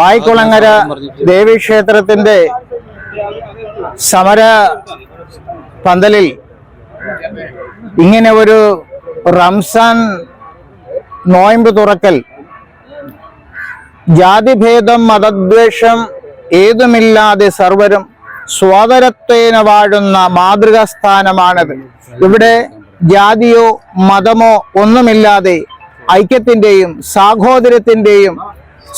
പായ്ക്കുളങ്ങര ദേവീക്ഷേത്രത്തിന്റെ സമര പന്തലിൽ ഇങ്ങനെ ഒരു റംസാൻ നോയമ്പ് തുറക്കൽ. ജാതിഭേദം മതദ്വേഷം ഏതുമില്ലാതെ സർവരും സ്വാതരത്വേന വാഴുന്ന മാതൃകാ സ്ഥാനമാണത് ഇവിടെ ജാതിയോ മതമോ ഒന്നുമില്ലാതെ ഐക്യത്തിന്റെയും സാഹോദര്യത്തിന്റെയും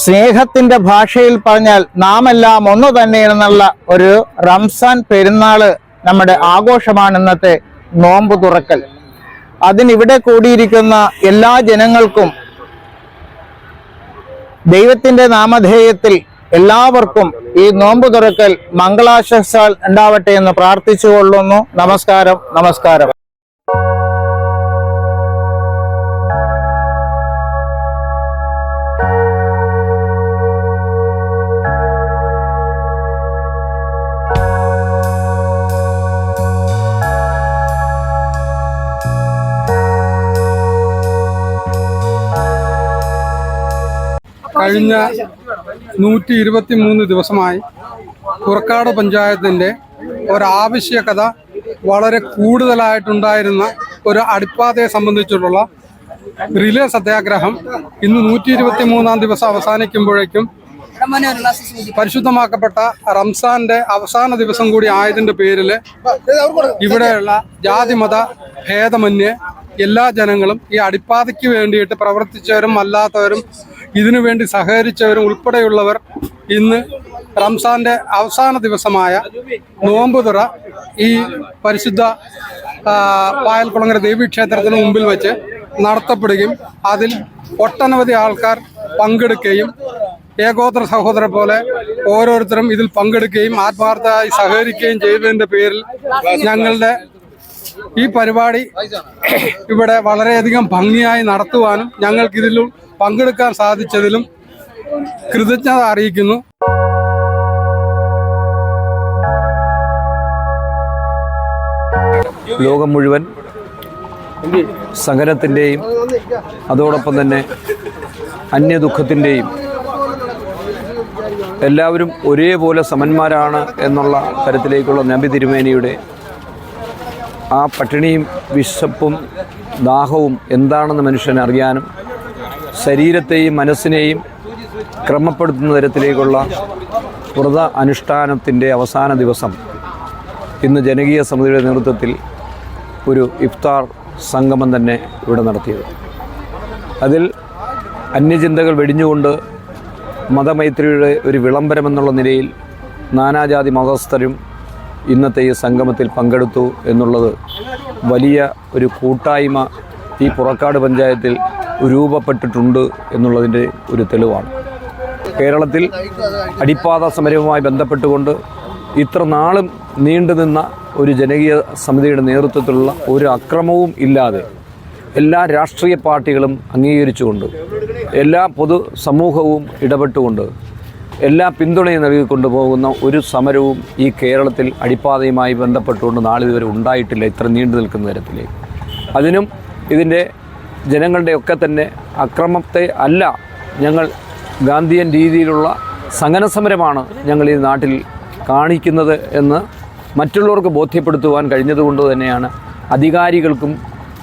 സ്നേഹത്തിന്റെ ഭാഷയിൽ പറഞ്ഞാൽ നാം എല്ലാം ഒന്നു തന്നെയെന്നുള്ള ഒരു റംസാൻ പെരുന്നാൾ നമ്മുടെ ആഘോഷമാണ് ഇന്നത്തെ നോമ്പ് തുറക്കൽ. അതിനിവിടെ കൂടിയിരിക്കുന്ന എല്ലാ ജനങ്ങൾക്കും ദൈവത്തിന്റെ നാമധേയത്തിൽ എല്ലാവർക്കും ഈ നോമ്പ് തുറക്കൽ മംഗളാശംസാൽ ഉണ്ടാവട്ടെ എന്ന് പ്രാർത്ഥിച്ചുകൊള്ളുന്നു. നമസ്കാരം നമസ്കാരം. കഴിഞ്ഞ നൂറ്റി ഇരുപത്തി മൂന്ന് ദിവസമായി പുറക്കാട് പഞ്ചായത്തിന്റെ ഒരാവശ്യകത വളരെ കൂടുതലായിട്ടുണ്ടായിരുന്ന ഒരു അടിപ്പാതയെ സംബന്ധിച്ചിട്ടുള്ള റിലേ സത്യാഗ്രഹം ഇന്ന് നൂറ്റി ഇരുപത്തി മൂന്നാം ദിവസം അവസാനിക്കുമ്പോഴേക്കും പരിശുദ്ധമാക്കപ്പെട്ട റംസാന്റെ അവസാന ദിവസം കൂടി ആയതിന്റെ പേരിൽ ഇവിടെയുള്ള ജാതിമത ഭേദമന്യേ എല്ലാ ജനങ്ങളും ഈ അടിപ്പാതയ്ക്ക് വേണ്ടിയിട്ട് പ്രവർത്തിച്ചവരും അല്ലാത്തവരും ഇതിനു വേണ്ടി സഹകരിച്ചവരും ഉൾപ്പെടെയുള്ളവർ ഇന്ന് റംസാന്റെ അവസാന ദിവസമായ നോമ്പുതുറ ഈ പരിശുദ്ധ ആ, പായൽക്കുളങ്ങര ദേവീക്ഷേത്രത്തിന് മുമ്പിൽ വെച്ച് നടത്തപ്പെടുകയും അതിൽ ഒട്ടനവധി ആൾക്കാർ പങ്കെടുക്കുകയും ഏകോദര സഹോദര പോലെ ഓരോരുത്തരും ഇതിൽ പങ്കെടുക്കുകയും ആത്മാർത്ഥമായി സഹകരിക്കുകയും ചെയ്തതിന്റെ പേരിൽ ഞങ്ങളുടെ ഈ പരിപാടി ഇവിടെ വളരെയധികം ഭംഗിയായി നടത്തുവാനും ഞങ്ങൾക്ക് ഇതിലും പങ്കെടുക്കാൻ സാധിച്ചതിലും കൃതജ്ഞത അറിയിക്കുന്നു. ലോകം മുഴുവൻ സഹനത്തിന്റെയും അതോടൊപ്പം തന്നെ അന്യദുഃഖത്തിന്റെയും എല്ലാവരും ഒരേപോലെ സമന്മാരാണ് എന്നുള്ള തരത്തിലേക്കുള്ള നബി തിരുമേനിയുടെ ആ പട്ടിണിയും വിശപ്പും ദാഹവും എന്താണെന്ന് മനുഷ്യൻ അറിയാനും ശരീരത്തെയും മനസ്സിനെയും ക്രമപ്പെടുത്തുന്ന തരത്തിലേക്കുള്ള വ്രത അനുഷ്ഠാനത്തിന്റെ അവസാന ദിവസം ഇന്ന് ജനകീയ സമിതിയുടെ നേതൃത്വത്തിൽ ഒരു ഇഫ്താർ സംഗമം തന്നെ ഇവിടെ നടത്തിയത്. അതിൽ അന്യചിന്തകൾ വെടിഞ്ഞുകൊണ്ട് മതമൈത്രിയുടെ ഒരു വിളംബരമെന്നുള്ള നിലയിൽ നാനാജാതി മതസ്ഥരും ഇന്നത്തെ ഈ സംഗമത്തിൽ പങ്കെടുത്തു എന്നുള്ളത് വലിയ ഒരു കൂട്ടായ്മ ഈ പുറക്കാട് പഞ്ചായത്തിൽ രൂപപ്പെട്ടിട്ടുണ്ട് എന്നുള്ളതിന്റെ ഒരു തെളിവാണ്. കേരളത്തിൽ അടിപ്പാത സമരവുമായി ബന്ധപ്പെട്ടുകൊണ്ട് ഇത്ര നാളും നീണ്ടുനിന്ന ഒരു ജനകീയ സമിതിയുടെ നേതൃത്വത്തിലുള്ള ഒരു അക്രമവും ഇല്ലാതെ എല്ലാ രാഷ്ട്രീയ പാർട്ടികളും അംഗീകരിച്ചുകൊണ്ട് എല്ലാ പൊതു സമൂഹവും ഇടപെട്ടുകൊണ്ട് എല്ലാ പിന്തുണയും നൽകി കൊണ്ടുപോകുന്ന ഒരു സമരവും ഈ കേരളത്തിൽ അടിപ്പാതയുമായി ബന്ധപ്പെട്ടുകൊണ്ട് നാളിതുവരെ ഉണ്ടായിട്ടില്ല. ഇത്ര നീണ്ടു നിൽക്കുന്ന തരത്തിലേക്ക് അതിനും ഇതിന്റെ ജനങ്ങളുടെയൊക്കെ തന്നെ അക്രമത്തെ അല്ല ഞങ്ങൾ ഗാന്ധിയൻ രീതിയിലുള്ള സഹന സമരമാണ് ഞങ്ങൾ ഈ നാട്ടിൽ കാണിക്കുന്നത് എന്ന് മറ്റുള്ളവർക്ക് ബോധ്യപ്പെടുത്തുവാൻ കഴിഞ്ഞതുകൊണ്ട് തന്നെയാണ് അധികാരികൾക്കും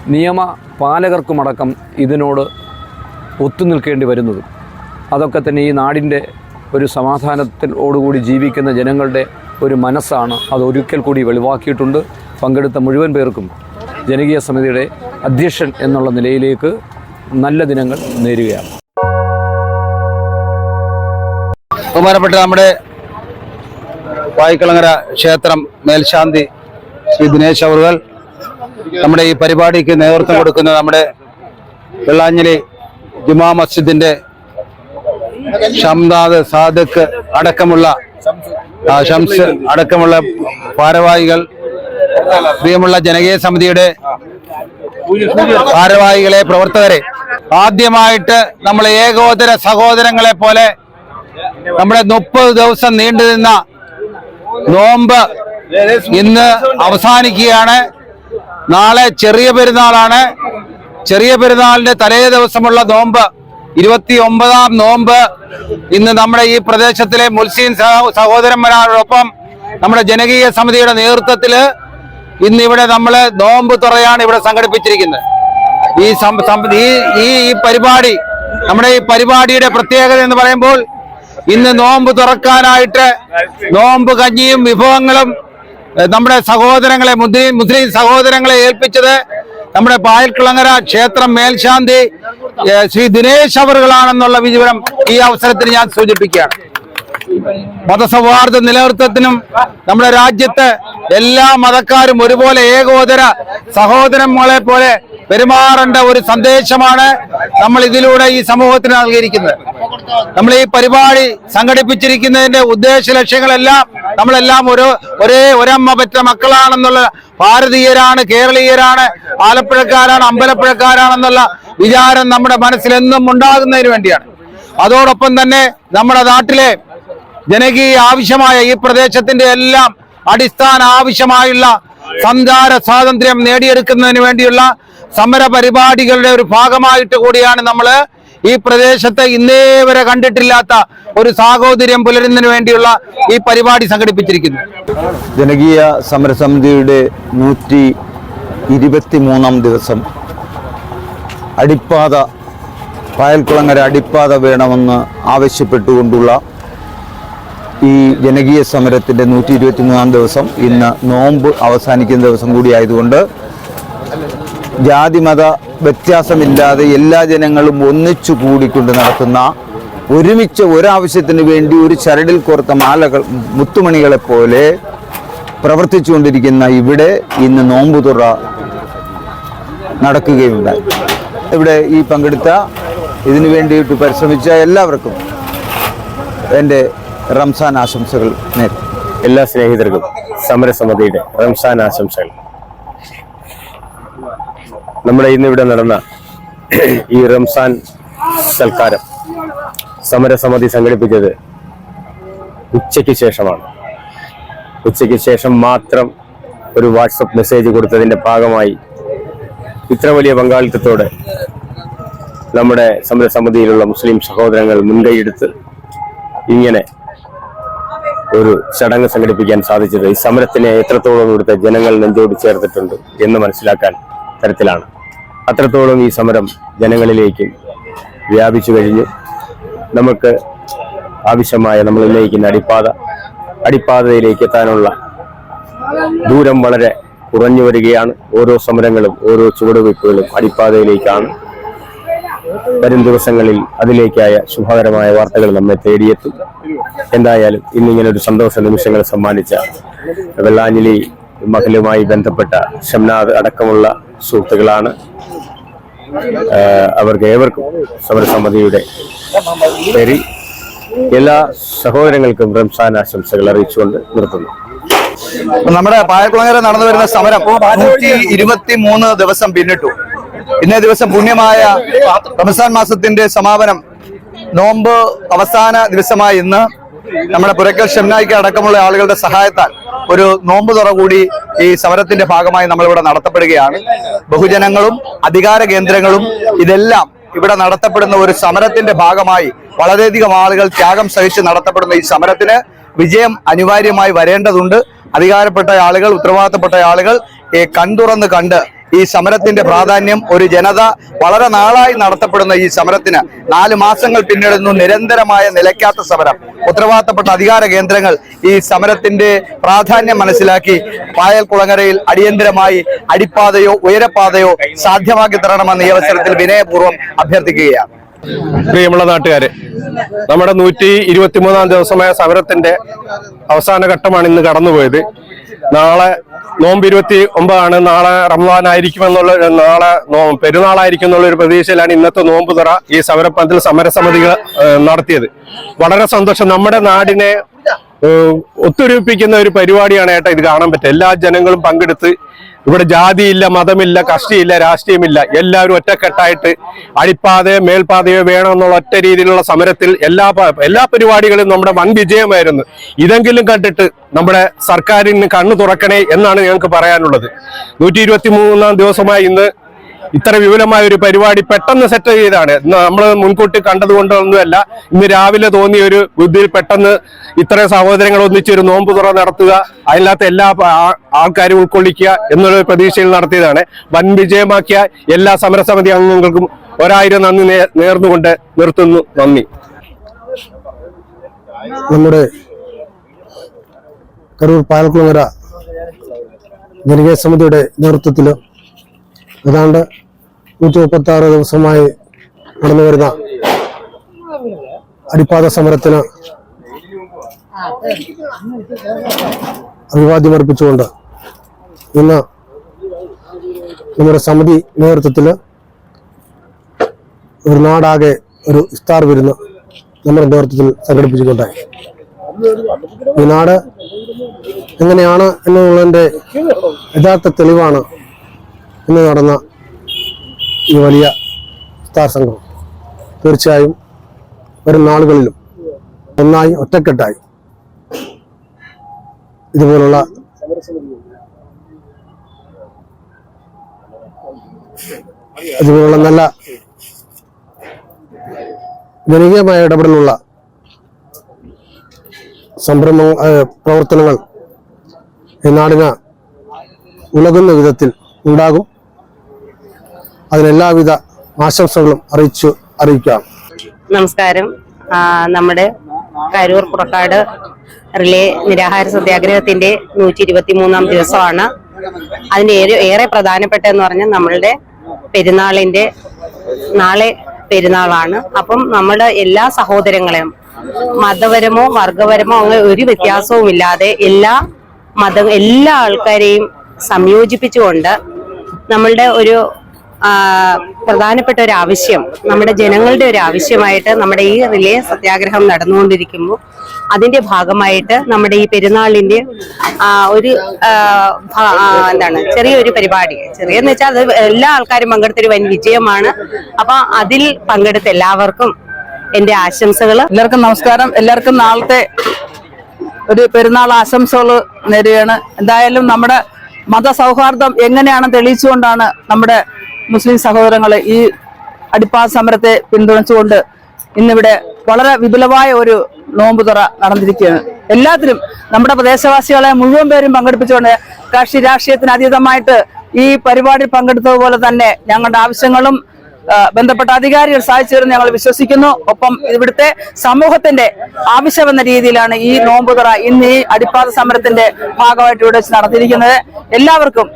നിയമ പാലകർക്കുമടക്കം ഇതിനോട് ഒത്തുനിൽക്കേണ്ടി വരുന്നത്. അതൊക്കെ തന്നെ ഈ നാടിന്റെ ഒരു സമാധാനത്തിനോടുകൂടി ജീവിക്കുന്ന ജനങ്ങളുടെ ഒരു മനസ്സാണ് അത് ഒരിക്കൽ കൂടി വെളിവാക്കിയിട്ടുണ്ട്. പങ്കെടുത്ത മുഴുവൻ പേർക്കും ജനകീയ സമിതിയുടെ അധ്യക്ഷൻ എന്നുള്ള നിലയിലേക്ക് നല്ല ദിനങ്ങൾ നേരുകയാണ്. ബഹുമാനപ്പെട്ട നമ്മുടെ വായിക്കളങ്ങര ക്ഷേത്രം മേൽശാന്തി ശ്രീ ദിനേശ് അവറുകൾ നമ്മുടെ ഈ പരിപാടിക്ക് നേതൃത്വം കൊടുക്കുന്ന നമ്മുടെ വെള്ളാഞ്ഞലി ജുമാ മസ്ജിദിന്റെ ഷംദാദ് സാദക്ക് അടക്കമുള്ള ഷംസ് അടക്കമുള്ള ഭാരവാഹികൾ പ്രിയമുള്ള ജനകീയ സമിതിയുടെ ഭാരവാഹികളെ പ്രവർത്തകരെ ആദ്യമായിട്ട് നമ്മൾ ഏകോദര സഹോദരങ്ങളെ പോലെ നമ്മുടെ മുപ്പത് ദിവസം നീണ്ടു നിന്ന നോമ്പ് ഇന്ന് അവസാനിക്കുകയാണ്. നാളെ ചെറിയ പെരുന്നാളാണ്. ചെറിയ പെരുന്നാളിന്റെ തലേ ദിവസമുള്ള നോമ്പ് ഇരുപത്തി ഒമ്പതാം നോമ്പ് ഇന്ന് നമ്മുടെ ഈ പ്രദേശത്തിലെ മുൽസീൻ സഹോദരന്മാരോടൊപ്പം നമ്മുടെ ജനകീയ സമിതിയുടെ നേതൃത്വത്തിൽ ഇന്ന് ഇവിടെ നമ്മൾ നോമ്പ് തുറയാണ് ഇവിടെ സംഘടിപ്പിച്ചിരിക്കുന്നത്. ഈ ഈ ഈ പരിപാടി നമ്മുടെ ഈ പരിപാടിയുടെ പ്രത്യേകത എന്ന് പറയുമ്പോൾ ഇന്ന് നോമ്പ് തുറക്കാനായിട്ട് നോമ്പ് കഞ്ഞിയും വിഭവങ്ങളും നമ്മുടെ സഹോദരങ്ങളെ മുസ്ലിം മുസ്ലിം സഹോദരങ്ങളെ ഏൽപ്പിച്ചത് നമ്മുടെ പായൽക്കുളങ്ങര ക്ഷേത്രം മേൽശാന്തി ശ്രീ ദിനേശ് അവറുകളാണെന്നുള്ള വിവരം ഈ അവസരത്തിൽ ഞാൻ സൂചിപ്പിക്കുകയാണ്. മതസൗഹാർദ്ദ നിലനിർത്തത്തിനും നമ്മുടെ രാജ്യത്ത് എല്ലാ മതക്കാരും ഒരുപോലെ ഏകോദര സഹോദരങ്ങളെ പോലെ പെരുമാറേണ്ട ഒരു സന്ദേശമാണ് നമ്മൾ ഇതിലൂടെ ഈ സമൂഹത്തിന് നൽകിയിരിക്കുന്നത്. നമ്മൾ ഈ പരിപാടി സംഘടിപ്പിച്ചിരിക്കുന്നതിന്റെ ഉദ്ദേശ ലക്ഷ്യങ്ങളെല്ലാം നമ്മളെല്ലാം ഒരു ഒരേ ഒരമ്മ പറ്റ മക്കളാണെന്നുള്ള ഭാരതീയരാണ് കേരളീയരാണ് ആലപ്പുഴക്കാരാണ് അമ്പലപ്പുഴക്കാരാണെന്നുള്ള വിചാരം നമ്മുടെ മനസ്സിലെന്നും ഉണ്ടാകുന്നതിന് വേണ്ടിയാണ്. അതോടൊപ്പം തന്നെ നമ്മുടെ നാട്ടിലെ ജനകീയ ആവശ്യമായ ഈ പ്രദേശത്തിന്റെ എല്ലാം അടിസ്ഥാന ആവശ്യമായുള്ള സഞ്ചാര സ്വാതന്ത്ര്യം നേടിയെടുക്കുന്നതിന് വേണ്ടിയുള്ള സമര പരിപാടികളുടെ ഒരു ഭാഗമായിട്ട് കൂടിയാണ് നമ്മൾ ഈ പ്രദേശത്ത് ഇന്നേ വരെ കണ്ടിട്ടില്ലാത്ത ഒരു സാഹോദര്യം പുലരുന്നതിന് വേണ്ടിയുള്ള ഈ പരിപാടി സംഘടിപ്പിച്ചിരിക്കുന്നു. ജനകീയ സമരസമിതിയുടെ നൂറ്റി ഇരുപത്തി മൂന്നാം ദിവസം അടിപ്പാത പായൽക്കുളങ്ങര അടിപ്പാത വേണമെന്ന് ആവശ്യപ്പെട്ടുകൊണ്ടുള്ള ഈ ജനകീയ സമരത്തിന്റെ നൂറ്റി ഇരുപത്തി മൂന്നാം ദിവസം ഇന്ന് നോമ്പ് അവസാനിക്കുന്ന ദിവസം കൂടി ആയതുകൊണ്ട് ജാതിമത വ്യത്യാസമില്ലാതെ എല്ലാ ജനങ്ങളും ഒന്നിച്ചു കൂടിക്കൊണ്ട് നടത്തുന്ന ഒരുമിച്ച് ഒരാവശ്യത്തിന് വേണ്ടി ഒരു ചരടിൽ കോർത്ത മാലകൾ മുത്തുമണികളെ പോലെ പ്രവർത്തിച്ചുകൊണ്ടിരിക്കുന്ന ഇവിടെ ഇന്ന് നോമ്പുതുറ നടക്കുകയുണ്ടായി. ഇവിടെ ഈ പങ്കെടുത്ത ഇതിനു വേണ്ടിയിട്ട് പരിശ്രമിച്ച എല്ലാവർക്കും എന്റെ റംസാൻ ആശംസകൾ നേരി എല്ലാ സ്നേഹിതർക്കും സമരസമിതിയുടെ റംസാൻ ആശംസകൾ. നമ്മുടെ ഇന്നിവിടെ നടന്ന ഈ റംസാൻ സൽക്കാരം സമരസമിതി സംഘടിപ്പിച്ചത് ഉച്ചയ്ക്ക് ശേഷമാണ്. ഉച്ചയ്ക്ക് ശേഷം മാത്രം ഒരു വാട്സപ്പ് മെസ്സേജ് കൊടുത്തതിന്റെ ഭാഗമായി ഇത്ര വലിയ പങ്കാളിത്തത്തോടെ നമ്മുടെ സമരസമിതിയിലുള്ള മുസ്ലിം സഹോദരങ്ങൾ മുൻകൈയെടുത്ത് ഇങ്ങനെ ഒരു ചടങ്ങ് സംഘടിപ്പിക്കാൻ സാധിച്ചത്. ഈ സമരത്തിനെ എത്രത്തോളം ഇവിടുത്തെ ജനങ്ങൾ നെഞ്ചോട് ചേർത്തിട്ടുണ്ട് എന്ന് മനസ്സിലാക്കാൻ തരത്തിലാണ്. അത്രത്തോളം ഈ സമരം ജനങ്ങളിലേക്ക് വ്യാപിച്ചു കഴിഞ്ഞു. നമുക്ക് ആവശ്യമായ നമ്മൾ ഉന്നയിക്കുന്ന അടിപ്പാത അടിപ്പാതയിലേക്ക് എത്താനുള്ള ദൂരം വളരെ കുറഞ്ഞു വരികയാണ്. ഓരോ സമരങ്ങളും ഓരോ ചുവടുവയ്പ്പുകളും അടിപ്പാതയിലേക്കാണ്. വരും ദിവസങ്ങളിൽ അതിലേക്കായ ശുഭകരമായ വാർത്തകൾ നമ്മെ തേടിയെത്തും. എന്തായാലും ഇന്നിങ്ങനെ ഒരു സന്തോഷ നിമിഷങ്ങൾ സമ്മാനിച്ച വെള്ളാഞ്ഞിലി മഹലുമായി ബന്ധപ്പെട്ട ഷംനാഥ് അടക്കമുള്ള സുഹൃത്തുക്കളാണ്. അവർക്ക് ഏവർക്കും സമരസമിതിയുടെ പേരിൽ എല്ലാ സഹോദരങ്ങൾക്കും റംസാൻ ആശംസകൾ അറിയിച്ചുകൊണ്ട് നിർത്തുന്നു. നമ്മുടെ പായക്കുളങ്ങര നടന്നു വരുന്ന സമരം നൂറ്റി ഇരുപത്തി മൂന്ന് ദിവസം പിന്നിട്ടു. ഇന്നേ ദിവസം പുണ്യമായ റംസാൻ മാസത്തിന്റെ സമാപനം നോമ്പ് അവസാന ദിവസമായ ഇന്ന് നമ്മുടെ പുരക്കൽ ഷംനായിക്ക് അടക്കമുള്ള ആളുകളുടെ സഹായത്താൽ ഒരു നോമ്പ് തുറ കൂടി ഈ സമരത്തിന്റെ ഭാഗമായി നമ്മളിവിടെ നടത്തപ്പെടുകയാണ്. ബഹുജനങ്ങളും അധികാര കേന്ദ്രങ്ങളും ഇതെല്ലാം ഇവിടെ നടത്തപ്പെടുന്ന ഒരു സമരത്തിന്റെ ഭാഗമായി വളരെയധികം ആളുകൾ ത്യാഗം സഹിച്ച് നടത്തപ്പെടുന്ന ഈ സമരത്തിന് വിജയം അനിവാര്യമായി വരേണ്ടതുണ്ട്. അധികാരപ്പെട്ട ആളുകൾ ഉത്തരവാദിത്തപ്പെട്ട ആളുകൾ കൺതുറന്ന് കണ്ട് ഈ സമരത്തിന്റെ പ്രാധാന്യം ഒരു ജനത വളരെ നാളായി നടത്തപ്പെടുന്ന ഈ സമരത്തിന് നാല് മാസങ്ങൾ പിന്നിടുന്നു നിരന്തരമായ നിലയ്ക്കാത്ത സമരം. ഉത്തരവാദിത്തപ്പെട്ട അധികാര കേന്ദ്രങ്ങൾ ഈ സമരത്തിന്റെ പ്രാധാന്യം മനസ്സിലാക്കി പായൽ കുളങ്ങരയിൽ അടിയന്തരമായി അടിപ്പാതയോ ഉയരപ്പാതയോ സാധ്യമാക്കി തരണമെന്ന് ഈ അവസരത്തിൽ വിനയപൂർവം അഭ്യർത്ഥിക്കുകയാണ്. പ്രിയമുള്ള നാട്ടുകാരെ നമ്മുടെ നൂറ്റി ഇരുപത്തിമൂന്നാം ദിവസമായ സമരത്തിന്റെ അവസാന ഘട്ടമാണ് ഇന്ന് കടന്നുപോയത്. നാളെ നോമ്പ് ഇരുപത്തി ഒമ്പതാണ് നാളെ റംസാൻ ആയിരിക്കുമെന്നുള്ള നാളെ പെരുന്നാളായിരിക്കും എന്നുള്ള ഒരു പ്രതീക്ഷയിലാണ് ഇന്നത്തെ നോമ്പ് തുറ ഈ സമരപ്പന്തൽ സമരസമിതികൾ നടത്തിയത്. വളരെ സന്തോഷം. നമ്മുടെ നാടിനെ ഒത്തൊരുമിപ്പിക്കുന്ന ഒരു പരിപാടിയാണ് ഏട്ടാ ഇത് കാണാൻ പറ്റുക. എല്ലാ ജനങ്ങളും പങ്കെടുത്ത് ഇവിടെ ജാതിയില്ല മതമില്ല കഷ്ടിയില്ല രാഷ്ട്രീയമില്ല. എല്ലാവരും ഒറ്റക്കെട്ടായിട്ട് അടിപ്പാതയോ മേൽപ്പാതയോ വേണമെന്നുള്ള ഒറ്റ രീതിയിലുള്ള സമരത്തിൽ എല്ലാ എല്ലാ പരിപാടികളും നമ്മുടെ വൻ വിജയമായിരുന്നു. ഇതെങ്കിലും കണ്ടിട്ട് നമ്മുടെ സർക്കാരിന് കണ്ണു തുറക്കണേ എന്നാണ് ഞങ്ങൾക്ക് പറയാനുള്ളത്. നൂറ്റി ദിവസമായി ഇന്ന് ഇത്ര വിപുലമായ ഒരു പരിപാടി പെട്ടെന്ന് സെറ്റ് ചെയ്താണ്. നമ്മൾ മുൻകൂട്ടി കണ്ടതുകൊണ്ടൊന്നുമല്ല ഇന്ന് രാവിലെ തോന്നിയ ഒരു ബുദ്ധിയിൽ പെട്ടെന്ന് ഇത്ര സഹോദരങ്ങൾ ഒന്നിച്ച് ഒരു നോമ്പ് തുറ നടത്തുക അതിനകത്ത് എല്ലാ ആൾക്കാരും ഉൾക്കൊള്ളിക്കുക എന്നുള്ള പ്രതീക്ഷയിൽ നടത്തിയതാണ്. വൻ വിജയമാക്കിയ എല്ലാ സമരസമിതി അംഗങ്ങൾക്കും ഒരായിരം നന്ദി നേർന്നുകൊണ്ട് നിർത്തുന്നു. നന്ദി. നമ്മുടെ കരൂർ പാലക്കുളങ്ങര ജനകീയ സമിതിയുടെ നേതൃത്വത്തിൽ ഏതാണ്ട് നൂറ്റി മുപ്പത്തി ആറ് ദിവസമായി നടന്നു വരുന്ന അടിപ്പാത സമരത്തിന് അഭിവാദ്യമർപ്പിച്ചുകൊണ്ട് ഇന്ന് നമ്മുടെ സമിതി നേതൃത്വത്തിൽ ഒരു നാടാകെ ഒരു ഇഫ്താർ വിരുന്ന് നമ്മുടെ നേതൃത്വത്തിൽ സംഘടിപ്പിച്ചിട്ടുണ്ടായി ഈ നാട് എങ്ങനെയാണ് എന്നുള്ളതിന്റെ യഥാർത്ഥ തെളിവാണ് ഇന്ന് നടന്ന ഈ വലിയ സ്റ്റാർ സംഘം തീർച്ചയായും വരും നാളുകളിലും ഒന്നായി ഒറ്റക്കെട്ടായി. ഇതുപോലുള്ള ഇതുപോലുള്ള നല്ല ജനകീയമായ ഇടപെടലുള്ള സംരംഭ പ്രവർത്തനങ്ങൾ ഈ നാടിന് ഉലകുന്ന വിധത്തിൽ ഉണ്ടാകും. അതിനെല്ലാവിധ ആശംസകളും അറിയിച്ചു അറിയിക്കാം. നമസ്കാരം. നമ്മുടെ കരൂർ പുറക്കാട് റിലേ നിരാഹാര സത്യാഗ്രഹത്തിന്റെ നൂറ്റി ഇരുപത്തി മൂന്നാം ദിവസമാണ് അതിന്റെ ഏറെ പ്രധാനപ്പെട്ട എന്ന് പറഞ്ഞാൽ നമ്മളുടെ പെരുന്നാളിന്റെ നാളെ പെരുന്നാളാണ്. അപ്പം നമ്മുടെ എല്ലാ സഹോദരങ്ങളെയും മതപരമോ വർഗപരമോ അങ്ങനെ ഒരു വ്യത്യാസവും ഇല്ലാതെ എല്ലാ മത എല്ലാ ആൾക്കാരെയും സംയോജിപ്പിച്ചുകൊണ്ട് നമ്മളുടെ ഒരു പ്രധാനപ്പെട്ട ഒരു ആവശ്യം നമ്മുടെ ജനങ്ങളുടെ ഒരു ആവശ്യമായിട്ട് നമ്മുടെ ഈ റിലേ സത്യാഗ്രഹം നടന്നുകൊണ്ടിരിക്കുമ്പോൾ അതിന്റെ ഭാഗമായിട്ട് നമ്മുടെ ഈ പെരുന്നാളിന്റെ ഒരു എന്താണ് ചെറിയൊരു പരിപാടി. ചെറിയെന്ന് വെച്ചാൽ അത് എല്ലാ ആൾക്കാരും പങ്കെടുത്ത ഒരു വൻ വിജയമാണ്. അപ്പൊ അതിൽ പങ്കെടുത്ത എല്ലാവർക്കും എന്റെ ആശംസകൾ എല്ലാവർക്കും നമസ്കാരം. എല്ലാവർക്കും നാളത്തെ ഒരു പെരുന്നാൾ ആശംസകൾ നേരുകയാണ്. എന്തായാലും നമ്മുടെ മതസൗഹാർദ്ദം എങ്ങനെയാണ് തെളിയിച്ചുകൊണ്ടാണ് നമ്മുടെ മുസ്ലിം സഹോദരങ്ങൾ ഈ അടിപ്പാ സമരത്തെ പിന്തുണച്ചുകൊണ്ട് ഇന്നിവിടെ വളരെ വിപുലമായ ഒരു നോമ്പ് തുറ നടന്നിരിക്കുകയാണ്. എല്ലാത്തിലും നമ്മുടെ പ്രദേശവാസികളെ മുഴുവൻ പേരും പങ്കെടുപ്പിച്ചുകൊണ്ട് കക്ഷി രാഷ്ട്രീയത്തിന് അതീതമായിട്ട് ഈ പരിപാടി പങ്കെടുത്തതുപോലെ തന്നെ ഞങ്ങളുടെ ആവശ്യങ്ങളും ബന്ധപ്പെട്ട അധികാരികൾ സഹായിച്ചു തരുമെന്ന് ഞങ്ങൾ വിശ്വസിക്കുന്നു. ഒപ്പം ഇവിടുത്തെ സമൂഹത്തിന്റെ ആവശ്യമെന്ന രീതിയിലാണ് ഈ നോമ്പുതുറ ഇന്ന് ഈ അടിപ്പാത സമരത്തിന്റെ ഭാഗമായിട്ട് ഇവിടെ വെച്ച് നടത്തിയിരിക്കുന്നത് എല്ലാവർക്കും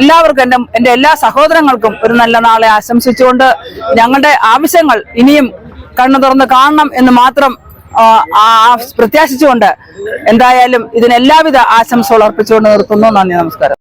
എല്ലാവർക്കും എന്റെ എന്റെ എല്ലാ സഹോദരങ്ങൾക്കും ഒരു നല്ല നാളെ ആശംസിച്ചുകൊണ്ട് ഞങ്ങളുടെ ആവശ്യങ്ങൾ ഇനിയും കണ്ണു തുറന്ന് കാണണം എന്ന് മാത്രം പ്രത്യാശിച്ചുകൊണ്ട് എന്തായാലും ഇതിനെല്ലാവിധ ആശംസകൾ അർപ്പിച്ചുകൊണ്ട് നിർത്തുന്നു. നന്ദി നമസ്കാരം.